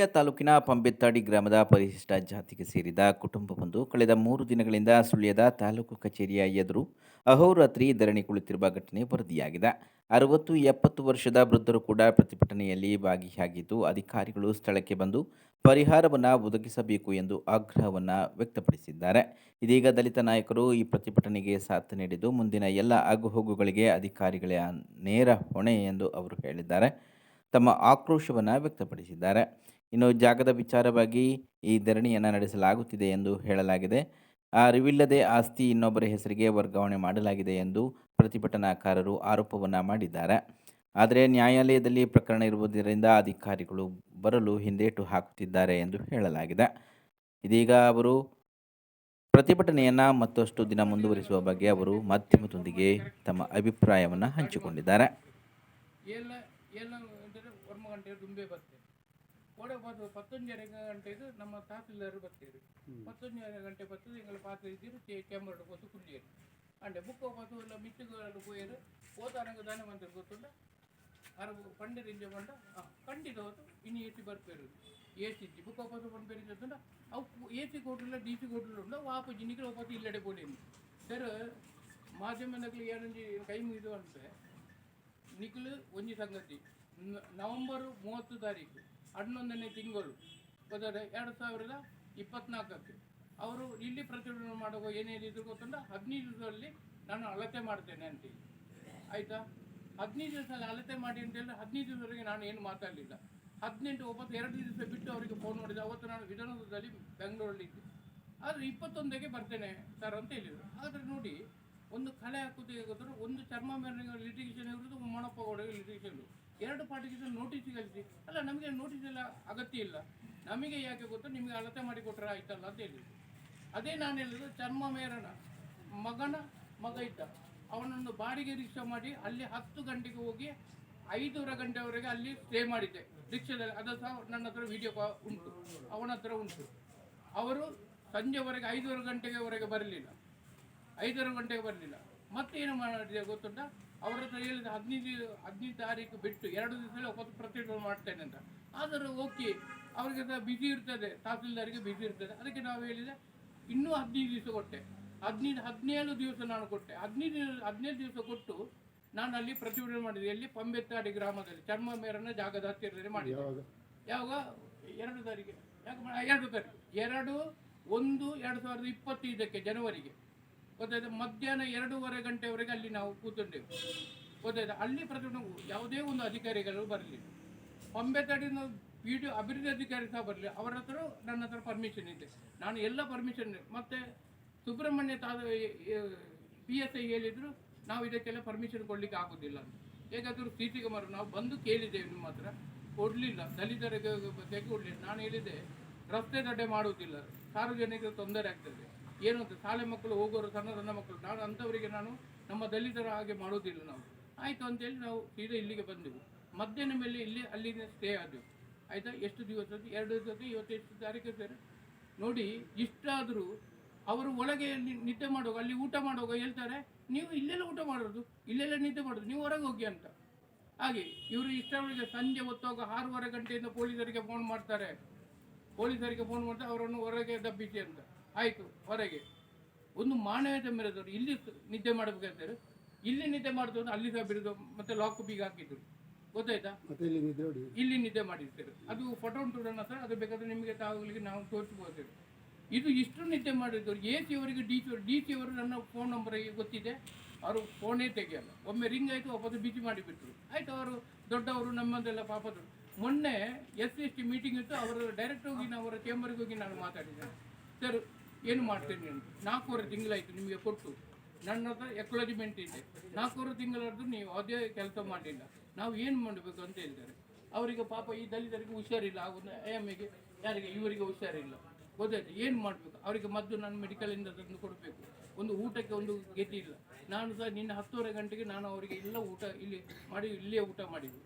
ಸುಳ್ಯ ತಾಲೂಕಿನ ಪಂಬೆತ್ತಾಡಿ ಗ್ರಾಮದ ಪರಿಶಿಷ್ಟ ಜಾತಿಗೆ ಸೇರಿದ ಕುಟುಂಬವೊಂದು ಕಳೆದ ಮೂರು ದಿನಗಳಿಂದ ಸುಳ್ಯದ ತಾಲೂಕು ಕಚೇರಿಯ ಎದುರು ಅಹೋರಾತ್ರಿ ಧರಣಿ ಕುಳಿತಿರುವ ಘಟನೆ ವರದಿಯಾಗಿದೆ. ಅರವತ್ತು ಎಪ್ಪತ್ತು ವರ್ಷದ ವೃದ್ಧರು ಕೂಡ ಪ್ರತಿಭಟನೆಯಲ್ಲಿ ಭಾಗಿಯಾಗಿದ್ದು, ಅಧಿಕಾರಿಗಳು ಸ್ಥಳಕ್ಕೆ ಬಂದು ಪರಿಹಾರವನ್ನು ಒದಗಿಸಬೇಕು ಎಂದು ಆಗ್ರಹವನ್ನು ವ್ಯಕ್ತಪಡಿಸಿದ್ದಾರೆ. ಇದೀಗ ದಲಿತ ನಾಯಕರು ಈ ಪ್ರತಿಭಟನೆಗೆ ಸಾಥ್ ನೀಡಿದ್ದು, ಮುಂದಿನ ಎಲ್ಲ ಆಗುಹೋಗುಗಳಿಗೆ ಅಧಿಕಾರಿಗಳೇ ನೇರ ಹೊಣೆ ಎಂದು ಅವರು ಹೇಳಿದ್ದಾರೆ. ತಮ್ಮ ಆಕ್ರೋಶವನ್ನು ವ್ಯಕ್ತಪಡಿಸಿದ್ದಾರೆ. ಇನ್ನು ಜಾಗದ ವಿಚಾರವಾಗಿ ಈ ಧರಣಿಯನ್ನು ನಡೆಸಲಾಗುತ್ತಿದೆ ಎಂದು ಹೇಳಲಾಗಿದೆ. ಅರಿವಿಲ್ಲದೆ ಆಸ್ತಿ ಇನ್ನೊಬ್ಬರ ಹೆಸರಿಗೆ ವರ್ಗಾವಣೆ ಮಾಡಲಾಗಿದೆ ಎಂದು ಪ್ರತಿಭಟನಾಕಾರರು ಆರೋಪವನ್ನು ಮಾಡಿದ್ದಾರೆ. ಆದರೆ ನ್ಯಾಯಾಲಯದಲ್ಲಿ ಪ್ರಕರಣ ಇರುವುದರಿಂದ ಅಧಿಕಾರಿಗಳು ಬರಲು ಹಿಂದೇಟು ಹಾಕುತ್ತಿದ್ದಾರೆ ಎಂದು ಹೇಳಲಾಗಿದೆ. ಇದೀಗ ಅವರು ಪ್ರತಿಭಟನೆಯನ್ನು ಮತ್ತಷ್ಟು ದಿನ ಮುಂದುವರಿಸುವ ಬಗ್ಗೆ ಅವರು ಮಾಧ್ಯಮದೊಂದಿಗೆ ತಮ್ಮ ಅಭಿಪ್ರಾಯವನ್ನು ಹಂಚಿಕೊಂಡಿದ್ದಾರೆ. ಎಲ್ಲ ಏಳು ಅಂದರೆ ಒಂದು ಗಂಟೆ ದುಂಬೆ ಬರ್ತೇವೆ ಒಡೆ ಬಂದು ಪತ್ತೊಂಜರ ಗಂಟೆಗೆ ನಮ್ಮ ತಹಸೀಲ್ದಾರ್ ಬರ್ತೀರಿ. ಪತ್ತೊಂಜರೆ ಗಂಟೆ ಬರ್ತದೆ ಎಂಗಳ ಪಾತ್ರ ಇದ್ದೀರಿ ಚೇಂಬರ್ ಕೊಸು ಕುಂಡಿಯರು ಅಂಡೆ ಬುಕ್ಕ ಪತ್ತು ಎಲ್ಲ ಮಿತ್ತುಗಳು ಪೋಯರು ಓತಾನಂಗ ದಾನ ಮಂದಿರ ಗೊತ್ತುಂಡ ಅರಬು ಪಂಡಿರಿಂಜ ಬಂಡ ಖಂಡಿತ ಹೊತ್ತು ಇನ್ನು ಏಸಿ ಬರ್ಪೇರು. ಏಸಿ ಇಜ್ಜಿ ಬುಕ್ಕ ಪತ್ತು ಬಂದ್ಬೇರಿ ಗೊತ್ತುಂಡ ಅವು ಏಸಿ ಕೊಟ್ಟಿಲ್ಲ ಡಿ ಸಿ ಕೊಟ್ಟಿಲ್ಲ ಉಂಡ ವಾಪು ಜಿನಿಗೆ ಒಪ್ಪತ್ತು ಇಲ್ಲಡೆ ಬೋಡೇನು ಸರ್ ಮಾಧ್ಯಮದಲ್ಲಿ ಏನಂಜಿ ಕೈ ಮುಗಿದು ಅಂದ್ರೆ ನಿಖಿಲ್ ಒಂಜಿ ಸಂಗತಿ. ನವೆಂಬರ್ ಮೂವತ್ತು ತಾರೀಕು, ಹನ್ನೊಂದನೇ ತಿಂಗಳು ಗೊತ್ತಾದ್ರೆ ಎರಡು ಸಾವಿರದ ಇಪ್ಪತ್ನಾಲ್ಕಕ್ಕೆ. ಅವರು ಇಲ್ಲಿ ಪ್ರತಿಭಟನೆ ಮಾಡುವ ಏನೇನಿದ್ರು ಗೊತ್ತಂದ್ರೆ ಹದಿನೈದು ದಿವಸದಲ್ಲಿ ನಾನು ಅಳತೆ ಮಾಡ್ತೇನೆ ಅಂತೇಳಿ ಆಯಿತಾ? ಹದಿನೈದು ದಿವಸದಲ್ಲಿ ಅಳತೆ ಮಾಡಿ ಅಂತ ಹೇಳಿದ್ರೆ ಹದಿನೈದು ದಿವಸವರೆಗೆ ನಾನು ಏನು ಮಾತಾಡಲಿಲ್ಲ. ಹದಿನೆಂಟು, ಒಂಬತ್ತು, ಎರಡು ದಿವಸ ಬಿಟ್ಟು ಅವರಿಗೆ ಫೋನ್ ಮಾಡಿದೆ. ಅವತ್ತು ನಾನು ವಿಧಾನಸೌಧದಲ್ಲಿ ಬೆಂಗಳೂರಲ್ಲಿ ಇದ್ದೆ ಆದರೆ ಇಪ್ಪತ್ತೊಂದಕ್ಕೆ ಬರ್ತೇನೆ ಸರ್ ಅಂತ ಹೇಳಿದರು. ಆದರೆ ನೋಡಿ ಒಂದು ಕಲೆ ಹಾಕೋದು ಗೊತ್ತಿರೋ ಒಂದು ಚರ್ಮ ಮೇಲೆ ಲಿಟಿಗೇಷನ್ ಇರುವುದು ಮೊಣಪ್ಪ ಲಿಟಿಗೇಷನ್ ಎರಡು ಪಾರ್ಟಿಗೆ ನೋಟಿಸ್ ಕಳಿಸಿ ಅಲ್ಲ, ನಮಗೆ ನೋಟಿಸ್ ಎಲ್ಲ ಅಗತ್ಯ ಇಲ್ಲ. ನಮಗೆ ಯಾಕೆ ಗೊತ್ತು? ನಿಮಗೆ ಅಳತೆ ಮಾಡಿ ಕೊಟ್ಟರೆ ಆಯ್ತಲ್ಲ ಅಂತ ಹೇಳಿದ್ರು. ಅದೇ ನಾನು ಹೇಳಿದ್ರು ಚರ್ಮ ಮೇರನ ಮಗನ ಮಗ ಇದ್ದ. ಅವನನ್ನು ಬಾಡಿಗೆ ರಿಕ್ಷಾ ಮಾಡಿ ಅಲ್ಲಿ ಹತ್ತು ಗಂಟೆಗೆ ಹೋಗಿ ಐದೂವರೆ ಗಂಟೆವರೆಗೆ ಅಲ್ಲಿ ಸ್ಟೇ ಮಾಡಿದ್ದೆ. ರಿಕ್ಷಾದಲ್ಲಿ ಅದು ಸಹ ನನ್ನ ಹತ್ರ ವಿಡಿಯೋ ಉಂಟು. ಅವನ ಹತ್ರ ಉಂಟು. ಅವರು ಸಂಜೆವರೆಗೆ ಐದೂವರೆ ಗಂಟೆಗೆವರೆಗೆ ಬರಲಿಲ್ಲ. ಐದೂವರೆ ಗಂಟೆಗೆ ಬರಲಿಲ್ಲ. ಮತ್ತೇನು ಮಾಡಿದೆ ಗೊತ್ತುಂಟ? ಅವ್ರ ಹತ್ರ ಹೇಳಿದ ಹದಿನೈದು ಹದಿನೈದು ತಾರೀಕು ಬಿಟ್ಟು ಎರಡು ದಿವಸದಲ್ಲಿ ಒಪ್ಪತ್ತು ಪ್ರತಿಭಟನೆ ಮಾಡ್ತೇನೆ ಅಂತ. ಆದರೂ ಓಕೆ ಅವರಿಗೆ ಸಹ ಬಿಸಿ ಇರ್ತದೆ ತಹಸೀಲ್ದಾರಿಗೆ ಬಿಸಿ ಇರ್ತದೆ. ಅದಕ್ಕೆ ನಾವು ಹೇಳಿದೆ ಇನ್ನೂ ಹದಿನೈದು ದಿವಸ ಕೊಟ್ಟೆ. ಹದಿನೈದು ಹದಿನೇಳು ದಿವಸ ನಾನು ಕೊಟ್ಟೆ. ಹದಿನೈದು ಹದಿನೈದು ದಿವಸ ಕೊಟ್ಟು ನಾನು ಅಲ್ಲಿ ಪ್ರತಿಭಟನೆ ಮಾಡಿದೆ. ಎಲ್ಲಿ? ಪಂಬೆತ್ತಾಡಿ ಗ್ರಾಮದಲ್ಲಿ. ಚರ್ಮ ಮೇರನ ಜಾಗದ ಹತ್ತಿರದಲ್ಲಿ ಮಾಡಿದೆ. ಯಾವಾಗ? ಎರಡು ತಾರೀಕು ಯಾಕೆ ಎರಡು ತಾರೀಕು. ಎರಡು ಒಂದು ಎರಡು ಸಾವಿರದ ಇಪ್ಪತ್ತೈದಕ್ಕೆ ಜನವರಿಗೆ. ಗೊತ್ತಾಯ್ತಾ ಮಧ್ಯಾಹ್ನ ಎರಡೂವರೆ ಗಂಟೆವರೆಗೆ ಅಲ್ಲಿ ನಾವು ಕೂತುಂಡೆವು. ಗೊತ್ತಾಯ್ತು ಅಲ್ಲಿ ಪ್ರತಿಭಟನೆ ಯಾವುದೇ ಒಂದು ಅಧಿಕಾರಿಗಳು ಬರಲಿಲ್ಲ ಪಿ ಡಿ ಅಭಿವೃದ್ಧಿ ಅಧಿಕಾರಿ ಸಹ ಬರಲಿ. ಅವರ ಹತ್ರ ನನ್ನ ಹತ್ರ ಪರ್ಮಿಷನ್ ಇದೆ. ನಾನು ಎಲ್ಲ ಪರ್ಮಿಷನ್ ಮತ್ತೆ ಸುಬ್ರಹ್ಮಣ್ಯ ತಾದ ಪಿ ಎಸ್ ಐ ಹೇಳಿದರು, ನಾವು ಇದಕ್ಕೆಲ್ಲ ಪರ್ಮಿಷನ್ ಕೊಡ್ಲಿಕ್ಕೆ ಆಗೋದಿಲ್ಲ ಅಂತ. ಹೇಗಾದರೂ ಸಿ ಟಿ ನಾವು ಬಂದು ಕೇಳಿದ್ದೇವೆ ನಿಮ್ಮ ಹತ್ರ. ಕೊಡಲಿಲ್ಲ. ದಲಿತರಿಗೆ ಕೊಡಲಿಲ್ಲ. ನಾನು ಹೇಳಿದೆ ರಸ್ತೆ ತಡೆ ಮಾಡುವುದಿಲ್ಲ. ಸಾರ್ವಜನಿಕರಿಗೆ ತೊಂದರೆ ಆಗ್ತದೆ. ಏನು ಅಂತ ಶಾಲೆ ಮಕ್ಕಳು ಹೋಗೋರು ಸಣ್ಣ ಸಣ್ಣ ಮಕ್ಕಳು. ನಾನು ಅಂಥವರಿಗೆ ನಾನು ನಮ್ಮ ದಲಿತರ ಹಾಗೆ ಮಾಡೋದಿಲ್ಲ ನಾವು. ಆಯಿತು ಅಂತೇಳಿ ನಾವು ಸೀದಾ ಇಲ್ಲಿಗೆ ಬಂದೆವು. ಮಧ್ಯಾಹ್ನ ಮೇಲೆ ಇಲ್ಲಿ ಅಲ್ಲಿಂದ ಸ್ಟೇ ಆದೆವು. ಆಯಿತಾ? ಎಷ್ಟು ದಿವಸ ಎರಡು ದಿವಸ ಇವತ್ತೆಷ್ಟು ತಾರೀಕು ಸರ್. ನೋಡಿ, ಇಷ್ಟಾದರೂ ಅವರು ಒಳಗೆ ನಿದ್ದೆ ಮಾಡುವಾಗ, ಅಲ್ಲಿ ಊಟ ಮಾಡುವಾಗ ಹೇಳ್ತಾರೆ, ನೀವು ಇಲ್ಲೆಲ್ಲ ಊಟ ಮಾಡೋದು ಇಲ್ಲೆಲ್ಲ ನಿದ್ದೆ ಮಾಡೋದು ನೀವು ಹೊರಗೆ ಹೋಗಿ ಅಂತ. ಹಾಗೆ ಇವರು ಇಷ್ಟವರೆಗೆ ಸಂಜೆ ಹೊತ್ತಾಗ ಆರೂವರೆ ಗಂಟೆಯಿಂದ ಪೊಲೀಸರಿಗೆ ಫೋನ್ ಮಾಡ್ತಾರೆ. ಪೊಲೀಸರಿಗೆ ಫೋನ್ ಮಾಡ್ತಾರೆ ಅವರನ್ನು ಹೊರಗೆ ದಬ್ಬಿಸಿ ಅಂತ. ಆಯಿತು ಹೊರಗೆ. ಒಂದು ಮಾನವೀಯತೆ ಮೆರೆದವರು ಇಲ್ಲಿ ನಿದ್ದೆ ಮಾಡಬೇಕಾದ್ರೆ ಇಲ್ಲಿ ನಿದ್ದೆ ಮಾಡಿದವರು ಅಲ್ಲಿ ಸಹ ಬಿಡಿದು ಮತ್ತೆ ಲಾಕ್ ಬೀಗ ಹಾಕಿದ್ರು. ಗೊತ್ತಾಯ್ತಾ? ಮತ್ತೆ ಇಲ್ಲಿ ನಿದ್ದೆ ಇಲ್ಲಿ ನಿದ್ದೆ ಮಾಡಿರ್ತಾರೆ. ಅದು ಫೋಟೋ ಉಂಟು ಸರ್ ಅದು ಬೇಕಾದ್ರೆ ನಿಮಗೆ ತಾವುಗಳಿಗೆ ನಾವು ತೋರಿಸ್ಬೋದು. ಇದು ಇಷ್ಟು ನಿದ್ದೆ ಮಾಡಿದ್ರು ಎ ಸಿ ಅವರಿಗೆ ಡಿ ಸಿ ಡಿ ಸಿ ಅವರು ನನ್ನ ಫೋನ್ ನಂಬರ್ ಗೊತ್ತಿದೆ. ಅವರು ಫೋನೇ ತೆಗೆಯಲ್ಲ. ಒಮ್ಮೆ ರಿಂಗ್ ಆಯಿತು ವಾಪಸ್ ಬಿಸಿ ಮಾಡಿಬಿಟ್ರು. ಆಯಿತು ಅವರು ದೊಡ್ಡವರು ನಮ್ಮದೆಲ್ಲ ಪಾಪದರು ಮೊನ್ನೆ ಎಸ್ ಎಸ್ ಟಿ ಮೀಟಿಂಗ್ ಇತ್ತು ಅವರು ಡೈರೆಕ್ಟ್ ಹೋಗಿ ನಾವು ಅವರ ಚೇಂಬರ್ಗೆ ಹೋಗಿ ನಾನು ಮಾತಾಡಿದ್ದೇನೆ ಸರ್ ಏನು ಮಾಡ್ತೇನೆ ನಾನು ನಾಲ್ಕೂವರೆ ತಿಂಗಳಾಯಿತು ನಿಮಗೆ ಕೊಟ್ಟು. ನನ್ನ ಹತ್ರ ಎಕ್ಲಾಜಿಮೆಂಟ್ ಇದೆ. ನಾಲ್ಕೂವರೆ ತಿಂಗಳದ್ದು ನೀವು ಅದೇ ಕೆಲಸ ಮಾಡಿಲ್ಲ ನಾವು ಏನು ಮಾಡಬೇಕು ಅಂತ ಹೇಳ್ತಾರೆ ಅವರಿಗೆ ಪಾಪ ಈ ದಲಿತರಿಗೆ ಹುಷಾರಿಲ್ಲ. ಒಂದು ಎಮ್ಮೆಗೆ ಯಾರಿಗೆ, ಇವರಿಗೆ ಹುಷಾರಿಲ್ಲ. ಗೊತ್ತಾಯ್ತು? ಏನು ಮಾಡಬೇಕು? ಅವರಿಗೆ ಮದ್ದು ನಾನು ಮೆಡಿಕಲಿಂದ ತಂದು ಕೊಡಬೇಕು. ಒಂದು ಊಟಕ್ಕೆ ಒಂದು ಗೆತಿ ಇಲ್ಲ. ನಾನು ಸಹ ನಿನ್ನೆ ಹತ್ತುವರೆ ಗಂಟೆಗೆ ನಾನು ಅವರಿಗೆ ಎಲ್ಲ ಊಟ, ಇಲ್ಲಿ ಮಾಡಿ, ಇಲ್ಲೇ ಊಟ ಮಾಡಿದ್ವಿ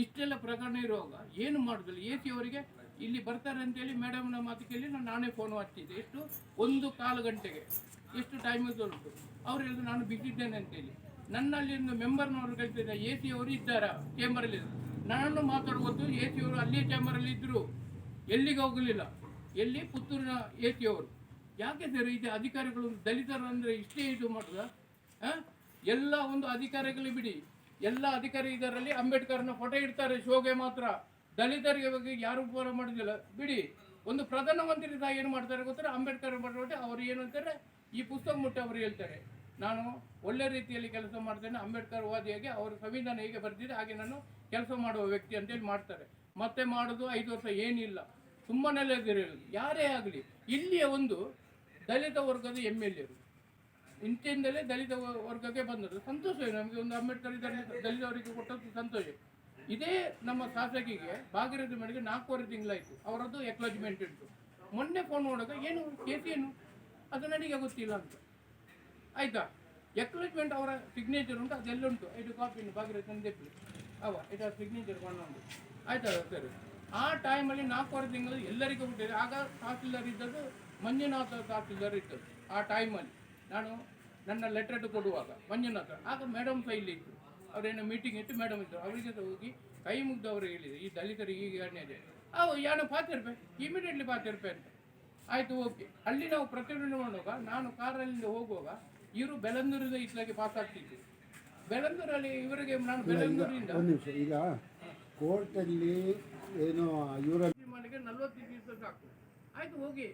ಇಷ್ಟೆಲ್ಲ ಪ್ರಕರಣ ಇರುವಾಗ ಏನು ಮಾಡೋದಿಲ್ಲ ಸಿ ಅವರಿಗೆ ಇಲ್ಲಿ ಬರ್ತಾರೆ ಅಂತೇಳಿ ಮೇಡಮ್ನ ಮಾತು ಕೇಳಿ ನಾನು ನಾನೇ ಫೋನ್ ಮಾಡ್ತಿದ್ದೆ ಎಷ್ಟು? ಒಂದು ಕಾಲು ಗಂಟೆಗೆ. ಎಷ್ಟು ಟೈಮ್ ಉಂಟು ಅವ್ರು ಹೇಳಿದ್ರು, ನಾನು ಬಿಟ್ಟಿದ್ದೇನೆ ಅಂತೇಳಿ ನನ್ನಲ್ಲಿ ಒಂದು ಮೆಂಬರ್ನವರು ಕಳಿಸಿದ ಎ ಸಿ ಅವರು ಇದ್ದಾರಾ? ಚೇಂಬರಲ್ಲಿ ನಾನು ಮಾತಾಡ್ಬೋದು ಎ ಸಿ ಅವರು ಅಲ್ಲೇ ಚೇಂಬರಲ್ಲಿ ಇದ್ದರು ಎಲ್ಲಿಗೆ ಹೋಗಲಿಲ್ಲ? ಎಲ್ಲಿ? ಪುತ್ತೂರಿನ ಎ ಸಿ ಅವರು. ಯಾಕೆ ಸರ್ ಇದು ಅಧಿಕಾರಿಗಳು ದಲಿತರು ಅಂದರೆ ಇಷ್ಟೇ ಇದು ಮಾಡುದ? ಎಲ್ಲ ಒಂದು ಅಧಿಕಾರಿಗಳು ಬಿಡಿ. ಎಲ್ಲ ಅಧಿಕಾರಿ ಇದರಲ್ಲಿ ಅಂಬೇಡ್ಕರ್ನ ಫೋಟೋ ಇಡ್ತಾರೆ, ಶೋಗೆ ಮಾತ್ರ. ದಲಿತರಿಗೆ ಬಗ್ಗೆ ಯಾರು ಉಪಕಾರ ಮಾಡೋದಿಲ್ಲ. ಬಿಡಿ, ಒಂದು ಪ್ರಧಾನಮಂತ್ರಿ ಸಹ ಏನು ಮಾಡ್ತಾರೆ ಗೊತ್ತಾರೆ ಅಂಬೇಡ್ಕರ್ ಮಾಡ್ಬಿಟ್ಟು ಅವರು ಏನು ಅಂತಾರೆ ಈ ಪುಸ್ತಕ ಮುಟ್ಟಿ ಅವರು ಹೇಳ್ತಾರೆ. ನಾನು ಒಳ್ಳೆ ರೀತಿಯಲ್ಲಿ ಕೆಲಸ ಮಾಡ್ತೇನೆ, ಅಂಬೇಡ್ಕರ್ ವಾದಿಯಾಗಿ ಅವರು ಸಂವಿಧಾನ ಹೇಗೆ ಬರ್ತಿದೆ ಹಾಗೆ ನಾನು ಕೆಲಸ ಮಾಡುವ ವ್ಯಕ್ತಿ ಅಂತೇಳಿ ಮಾಡ್ತಾರೆ. ಮತ್ತೆ ಮಾಡೋದು ಐದು ವರ್ಷ ಏನಿಲ್ಲ. ಸುಮ್ಮನೆಲ್ಲ ಯಾರೇ ಆಗಲಿ, ಇಲ್ಲಿಯ ಒಂದು ದಲಿತ ವರ್ಗದ ಎಂ ಎಲ್ ಎರು ಇಂತಿಂದಲೇ ದಲಿತ ವರ್ಗಕ್ಕೆ ಬಂದದ್ದು. ಸಂತೋಷ ನಮಗೆ? ಒಂದು ಅಂಬೇಡ್ಕರ್ ದಲಿತ ದಲಿತವರಿಗೆ ಕೊಟ್ಟದ್ದು ಸಂತೋಷ ಇದೇ ನಮ್ಮ ಶಾಸಕಿಗೆ ಭಾಗೀರಥಿ ಮನೆಗೆ ನಾಲ್ಕೂವರೆ ತಿಂಗಳಾಯಿತು. ಅವರದ್ದು ಎಕ್ಲಾಜ್ಮೆಂಟ್ ಇತ್ತು. ಮೊನ್ನೆ ಫೋನ್ ಮಾಡಿದಾಗ, ಏನು? ಕೇಸ್ ಏನು? ಅದು ನನಗೆ ಗೊತ್ತಿಲ್ಲ ಅಂತ. ಆಯ್ತಾ? ಎಕ್ಲಾಜ್ಮೆಂಟ್ ಅವರ ಸಿಗ್ನೇಚರ್ ಉಂಟು, ಅದೆಲ್ಲ ಉಂಟು. ಇದು ಕಾಪಿ ಭಾಗೀರಥಿ ತೆಪ್ಪಿ ಅವ, ಇದು ಸಿಗ್ನೇಚರ್ ಒಂದು ಆಯ್ತಾ ಸರಿ? ಆ ಟೈಮಲ್ಲಿ ನಾಲ್ಕೂವರೆ ತಿಂಗಳು ಎಲ್ಲರಿಗೂ ಬಿಟ್ಟಿದೆ. ಆಗ ತಹಸೀಲ್ದಾರ್ ಇದ್ದದ್ದು, ಮಂಜುನಾಥ ತಹಸೀಲ್ದಾರ್ ಇದ್ದದ್ದು ಆ ಟೈಮಲ್ಲಿ ನಾನು ನನ್ನ ಲೆಟರ್ ಕೊಡುವಾಗ, ಮಂಜುನಾಥ, ಆಗ ಮೇಡಮ್ ಫೈಲ್ ಇತ್ತು. ಅವರೇನೋ ಮೀಟಿಂಗ್ ಇಟ್ಟು ಮೇಡಮ್ ಅವ್ರ ಜೊತೆ ಹೋಗಿ ಕೈ ಮುಗ್ದು ಅವರು ಹೇಳಿದರು. ಈ ದಲಿತರಿಗೆ ಈಗ ಅನ್ಯಾಯ ಇದೆ? ಅವು ಯಾರು ಪಾತಿರ್ಪೆ. ಇಮಿಡಿಯೇಟ್ಲಿ ಪಾತಿರ್ಪೆ ಅಂತ. ಆಯಿತು ಓಕೆ ಅಲ್ಲಿ ನಾವು ಪ್ರತಿಭಟನೆ ಮಾಡುವಾಗ ನಾನು ಕಾರಲ್ಲಿ ಹೋಗುವಾಗ ಇವರು ಬೆಲಂದೂರಿಂದ ಇತ್ಲಾಗೆ ಪಾಸ್ ಆಗ್ತಿದ್ದೆ ಬೆಲಂದೂರಲ್ಲಿ ಇವರಿಗೆ ನಾನು ಬೆಳಂದೂರಿಂದ ಒಂದು ನಿಮಿಷ. ಈಗ ಕೋರ್ಟಲ್ಲಿ ಏನೋ ಇವರ ಮಾಡಲಿಕ್ಕೆ ನಲ್ವತ್ತು ದಿವಸ ಸಾಕು. ಆಯ್ತು ಹೋಗಿ.